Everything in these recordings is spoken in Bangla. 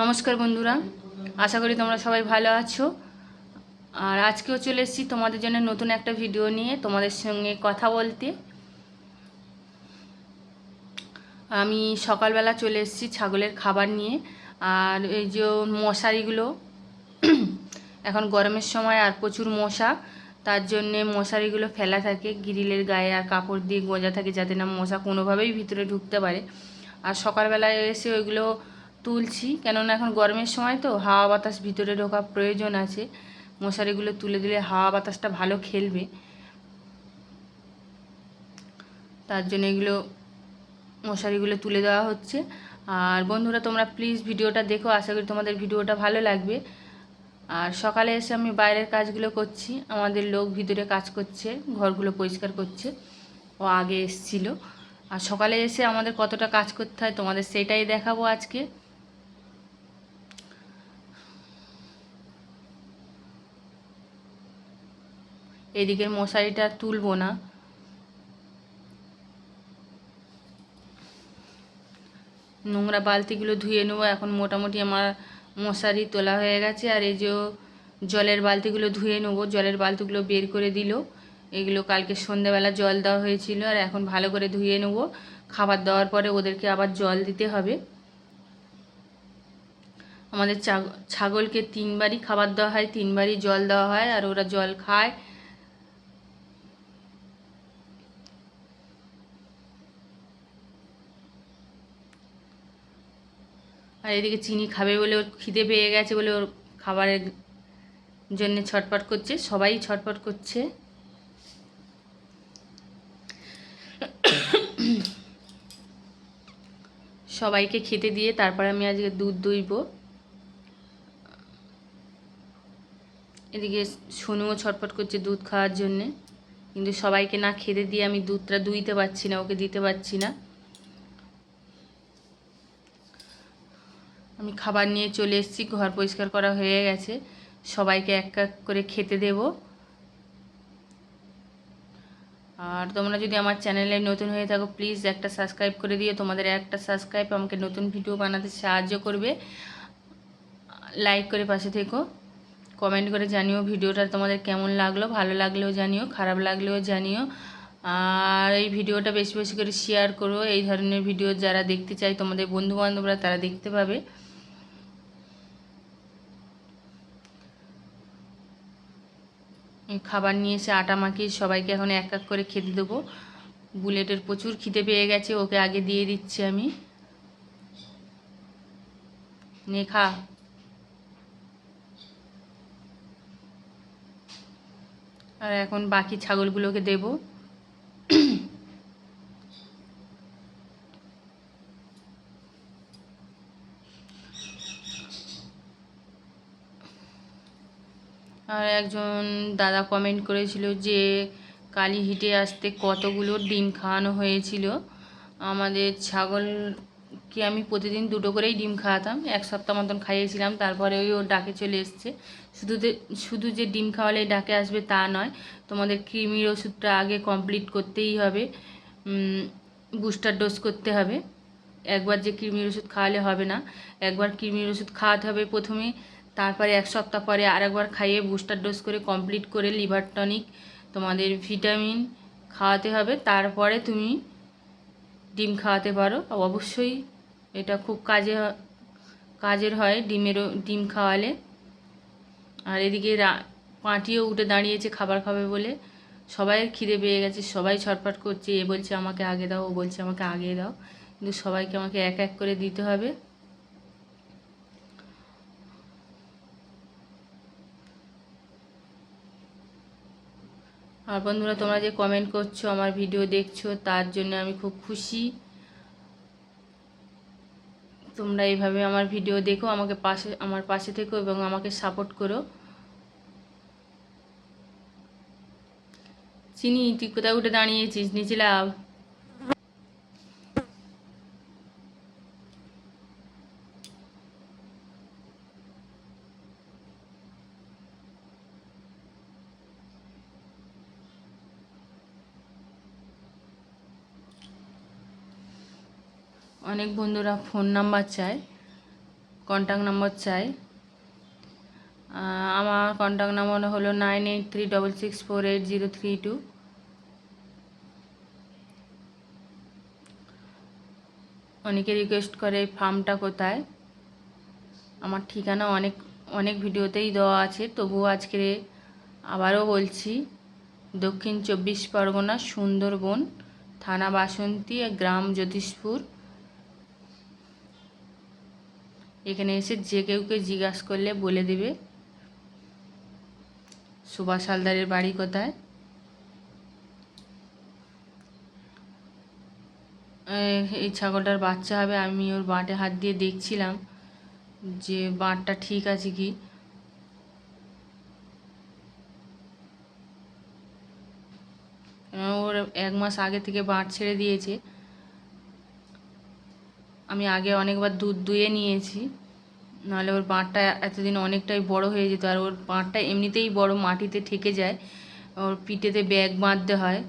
নমস্কার বন্ধুরা, আশা করি তোমরা সবাই ভালো আছো। আর আজকেও চলে এসেছি তোমাদের জন্য নতুন একটা ভিডিও নিয়ে তোমাদের সঙ্গে কথা বলতে। আমি সকালবেলা চলে এসেছি ছাগলের খাবার নিয়ে। আর এই যে মশারিগুলো, এখন গরমের সময় আর প্রচুর মশা, তার জন্যে মশারিগুলো ফেলা থাকে, গ্রিলের গায়ে আর কাপড় দিয়ে গোঁজা থাকে যাতে না মশা কোনোভাবেই ভিতরে ঢুকতে পারে। আর সকালবেলায় এসে ওইগুলো তুলছি। কেননা এখন গরমের সময় তো হাওয়া বাতাস ভিতরে ঢোকা প্রয়োজন আছে। মশারিগুলো তুলে দিলে হাওয়া বাতাসটা ভালো খেলবে। তার জন্য এগুলো মশারিগুলো তুলে দেওয়া হচ্ছে। আর বন্ধুরা, তোমরা প্লিজ ভিডিওটা দেখো। আশা করি তোমাদের ভিডিওটা ভালো লাগবে। আর সকালে এসে আমি বাইরের কাজগুলো করছি। আমাদের লোক ভিতরে কাজ করছে, ঘরগুলো পরিষ্কার করছে। ও আগে এসছিল। আর সকালে এসে আমাদের কতটা কাজ করতে হয়, তোমাদের সেটাই দেখাবো আজকে। এদিকের মশারিটা তুলবো না। নোংরা বালতিগুলো ধুয়ে নেব, এখন মোটামুটি আমার মশারি তোলা হয়ে গেছে, আর এই যে জলের বালতিগুলো ধুয়ে নেব, জলের বালতিগুলো বের করে দিল। এগুলো কালকে সন্ধ্যাবেলা জল দেওয়া হয়েছিল আর এখন ভালো করে ধুয়ে নেব। খাবার দেওয়ার পরে ওদেরকে আবার জল দিতে হবে। আমাদের ছাগলকে তিনবারই খাবার দেওয়া হয়, তিনবারই জল দেওয়া হয় আর ওরা জল খায়। আর এদিকে চিনি খাবে বলে ওর খিদে পেয়ে গেছে বলে ওর খাবারের জন্য ছটপট করছে, সবাই ছটপট করছে। সবাইকে খেতে দিয়ে তারপর আমি আজকে দুধ দইব। এদিকে সোনুও ছটপট করছে দুধ খাওয়ার জন্যে। কিন্তু সবাইকে না খেতে দিয়ে আমি দুধটা দুইতে পারছি না, ওকে দিতে পারছি না। আমি খাবার নিয়ে চলে এসেছি, ঘর পরিষ্কার করা হয়ে গেছে। সবাইকে এক এক করে খেতে দেব। আর তোমরা যদি আমার চ্যানেলে নতুন হয়ে থাকো প্লিজ একটা সাবস্ক্রাইব করে দিও। তোমাদের একটা সাবস্ক্রাইব আমাকে নতুন ভিডিও বানাতে সাহায্য করবে। লাইক করে পাশে থেকো। কমেন্ট করে জানিও ভিডিওটা তোমাদের কেমন লাগল, ভালো লাগলেও জানিও, খারাপ লাগলেও জানিও। আর এই ভিডিওটা বেশি বেশি করে শেয়ার করো। এই ধরনের ভিডিও যারা দেখতে চাই তোমাদের বন্ধুবান্ধবরা তারা দেখতে পাবে। খাবার নিয়ে এসে আটা মাখিয়ে সবাইকে এখন এক এক করে খেতে দেবো। বুলেটের প্রচুর খিদে পেয়ে গেছে, ওকে আগে দিয়ে দিচ্ছি আমি। নেখা আর এখন বাকি ছাগলগুলোকে দেবো। আর একজন দাদা কমেন্ট করেছিল যে, কালী হিটে আসতে কতগুলো ডিম খাওয়ানো হয়েছিল। আমাদের ছাগলকে আমি প্রতিদিন দুটো করেই ডিম খাওয়াতাম? এক সপ্তাহ মতন খাইয়েছিলাম, তারপরে ওই ও ডাকে চলে এসছে। শুধু শুধু যে ডিম খাওয়ালে ডাকে আসবে তা নয়, তোমাদের কৃমির ওষুধটা আগে কমপ্লিট করতেই হবে বুস্টার ডোজ করতে হবে। একবার যে কৃমির ওষুধ খাওয়ালে হবে না, একবার কৃমির ওষুধ খাওয়াতে হবে প্রথমে। তারপরে এক সপ্তাহ পরে আরেকবার খাইয়ে বুস্টার ডোজ করে কমপ্লিট করে লিভার টনিক তোমাদের ভিটামিন খাওয়াতে হবে। তারপরে তুমি ডিম খাওয়াতে পারো। অবশ্যই এটা খুব কাজে কাজের হয় ডিমেরও ডিম খাওয়ালে। আর এদিকে পাঁটিও উঠে দাঁড়িয়েছে খাবার খাবে বলে। সবাই খিদে পেয়ে গেছে, সবাই ছটফট করছে। এ বলছে আমাকে আগে দাও, ও বলছে আমাকে আগে দাও। কিন্তু সবাইকে আমাকে এক এক করে দিতে হবে। আর বন্ধুরা, তোমরা যে কমেন্ট করছ, আমার ভিডিও দেখছ, তার জন্য আমি খুব খুশি। তোমরা এইভাবে আমার ভিডিও দেখো, আমাকে পাশে, আমার পাশে থেকো এবং আমাকে সাপোর্ট করো। চিনি, তুই কোথায় উঠে দাঁড়িয়েছিস? নিচে লাভ অনেক বন্ধুরা ফোন নাম্বার চায় কন্ট্যাক্ট নাম্বার চায়। আমার কন্ট্যাক্ট নাম্বার হলো nine eight three double six four eight zero three two অনেকে রিকোয়েস্ট করে ফার্মটা কোথায়। আমার ঠিকানা অনেক অনেক ভিডিওতেই দেওয়া আছে, তবুও আজকে আবারও বলছি, দক্ষিণ চব্বিশ পরগনা সুন্দরবন, থানা বাসন্তী, গ্রাম জ্যোতিষপুর। এখানে এসে যে কেউকে জিজ্ঞাসা করলে বলে দিবে। সুভাষ হালদারের বাড়ি কোথায়? এই ছাগলটার বাচ্চা হবে, আমি ওর বাঁটে হাত দিয়ে দেখছিলাম যে বাঁটটা ঠিক আছে কি। ওর এক মাস আগে থেকে বাঁট ছেড়ে দিয়েছে। আমি আগে অনেকবার দুধ দুয়ে নিয়েছি। নাহলে ওর বাঁটটা এতদিন অনেকটাই বড় হয়ে যেত, আর ওর বাঁটটা এমনিতেই বড় মাটিতে ঠেকে যায়। ওর পিঠেতে ব্যাগ বাঁধতে হয়।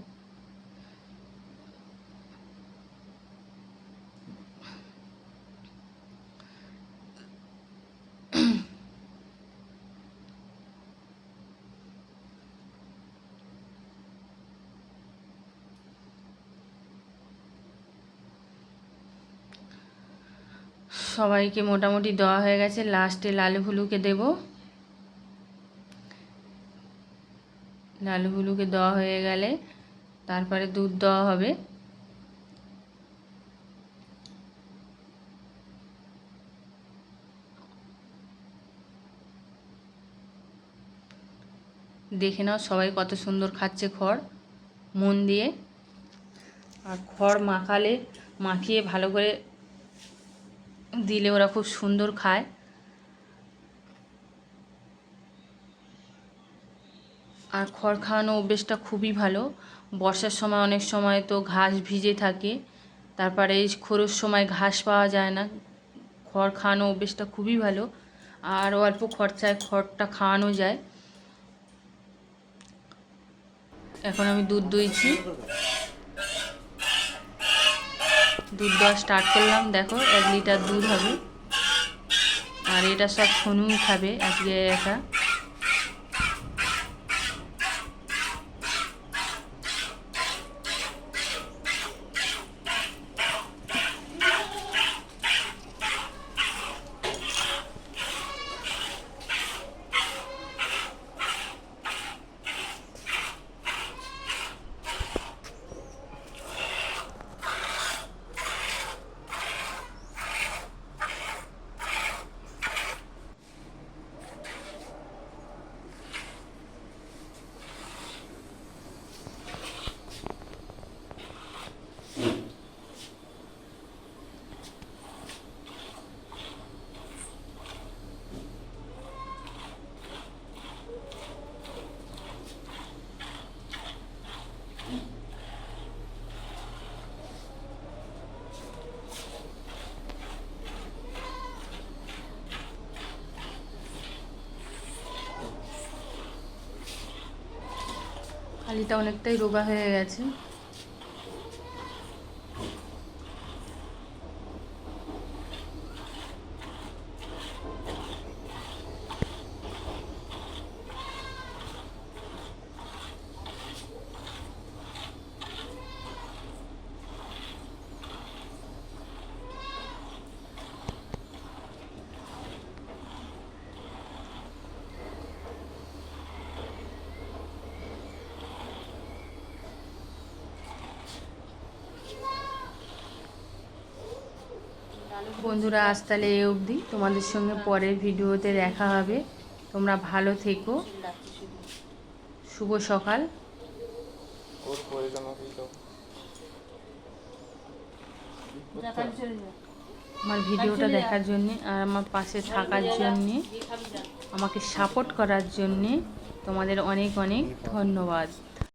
সবাইকে মোটামুটি দেওয়া হয়ে গেছে। লাস্টে লালু ভুলুকে দেব। লালু ভুলুকে দেওয়া হয়ে গেলে তারপরে দুধ দেওয়া হবে। দেখে নাও সবাই কত সুন্দর খাচ্ছে খড় মন দিয়ে। আর খড় মাখালে, মাখিয়ে ভালো করে দিলে ওরা খুব সুন্দর খায়। আর খড় খাওয়ানো অভ্যেসটা খুবই ভালো। বর্ষার সময় অনেক সময় তো ঘাস ভিজে থাকে, তারপরে এই খরুর সময় ঘাস পাওয়া যায় না। খড় খাওয়ানো অভ্যেসটা খুবই ভালো, আর অল্প খরচায় খড়টা খাওয়ানো যায়। এখন আমি দুধ দুইছি। দুধ দেওয়া স্টার্ট করলাম, দেখো, এক লিটার দুধ হবে। আর এটা সব সোনুই খাবে, আজকে একা। খালিটা অনেকটাই রোগা হয়ে গেছে। বন্ধুরা, আজ তাহলে এ অবধি। তোমাদের সঙ্গে পরের ভিডিওতে দেখা হবে। তোমরা ভালো থেকো। শুভ সকাল। আমার ভিডিওটা দেখার জন্যে আর আমার পাশে থাকার জন্যে, আমাকে সাপোর্ট করার জন্যে তোমাদের অনেক অনেক ধন্যবাদ।